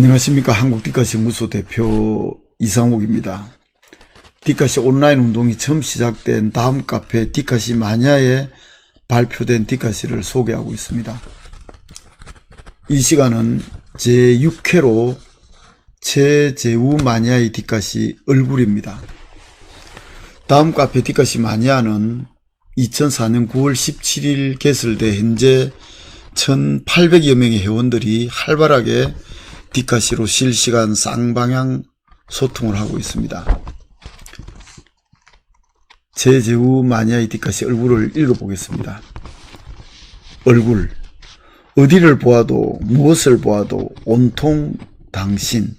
안녕하십니까. 한국 디카시 무소 대표 이상욱입니다. 디카시 온라인 운동이 처음 시작된 다음 카페 디카시 마냐에 발표된 디카시를 소개하고 있습니다. 이 시간은 제6회로 최재우 마냐의 디카시 얼굴입니다. 다음 카페 디카시 마냐는 2004년 9월 17일 개설돼 현재 1,800여 명의 회원들이 활발하게 디카시로 실시간 쌍방향 소통을 하고 있습니다. 제제우 마니아의 디카시 얼굴을 읽어보겠습니다. 얼굴. 어디를 보아도 무엇을 보아도 온통 당신.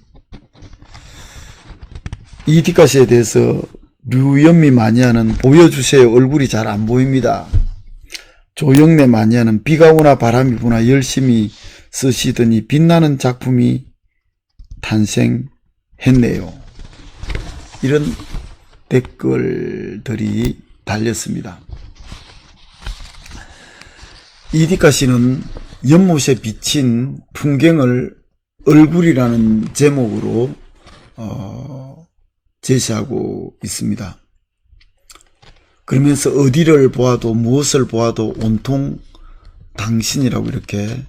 이 디카시에 대해서 류연미 마니아는 보여주세요. 얼굴이 잘 안 보입니다. 조영래 마니아는 비가 오나 바람이 부나 열심히 쓰시더니 빛나는 작품이 탄생했네요. 이런 댓글들이 달렸습니다. 이디카 씨는 연못에 비친 풍경을 얼굴이라는 제목으로 어, 제시하고 있습니다. 그러면서 어디를 보아도 무엇을 보아도 온통 당신이라고 이렇게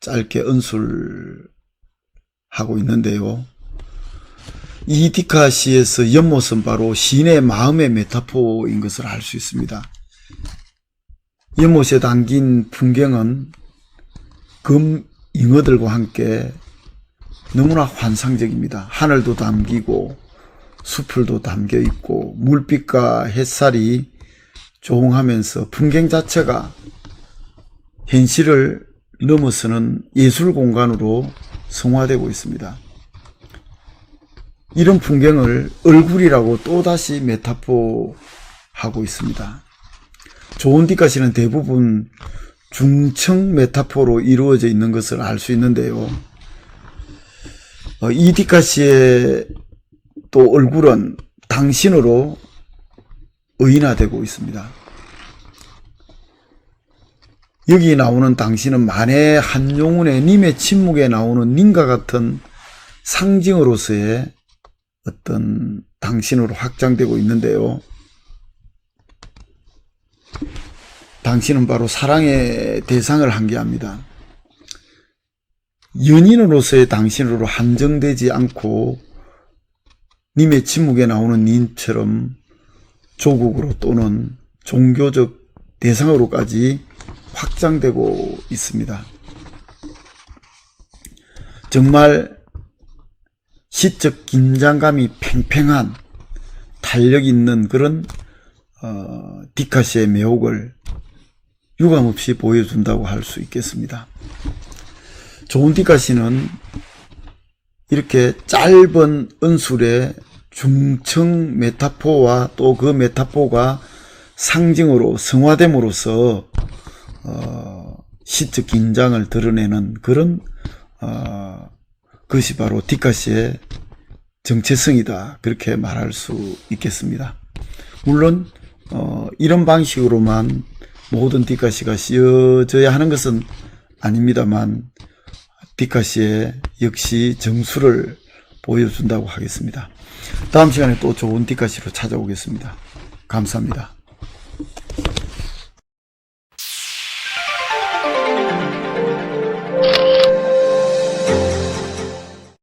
짧게 은술하고 있는데요. 이 디카 시에서 연못은 바로 시인의 마음의 메타포인 것을 알 수 있습니다. 연못에 담긴 풍경은 금 잉어들과 함께 너무나 환상적입니다. 하늘도 담기고 수풀도 담겨 있고 물빛과 햇살이 조홍하면서 풍경 자체가 현실을 넘어서는 예술 공간으로 성화되고 있습니다. 이런 풍경을 얼굴이라고 또다시 메타포하고 있습니다. 좋은 디카시는 대부분 중층 메타포로 이루어져 있는 것을 알 수 있는데요. 어, 이 디카시의 또 얼굴은 당신으로 의인화되고 있습니다. 여기 나오는 당신은 만해 한용운의 님의 침묵에 나오는 님과 같은 상징으로서의 어떤 당신으로 확장되고 있는데요. 당신은 바로 사랑의 대상을 한계합니다. 연인으로서의 당신으로 한정되지 않고 님의 침묵에 나오는 님처럼 조국으로 또는 종교적 대상으로까지 확장되고 있습니다. 정말 시적 긴장감이 팽팽한 탄력 있는 그런 어, 디카시의 매혹을 유감없이 보여준다고 할 수 있겠습니다. 좋은 디카시는 이렇게 짧은 은술의 중층 메타포와 또 그 메타포가 상징으로 성화됨으로써 어, 시적 긴장을 드러내는 그런 어, 그것이 바로 디카시의 정체성이다 그렇게 말할 수 있겠습니다. 물론 어, 이런 방식으로만 모든 디카시가 씌어져야 하는 것은 아닙니다만 디카시의 역시 정수를 보여준다고 하겠습니다. 다음 시간에 또 좋은 디카시로 찾아오겠습니다. 감사합니다.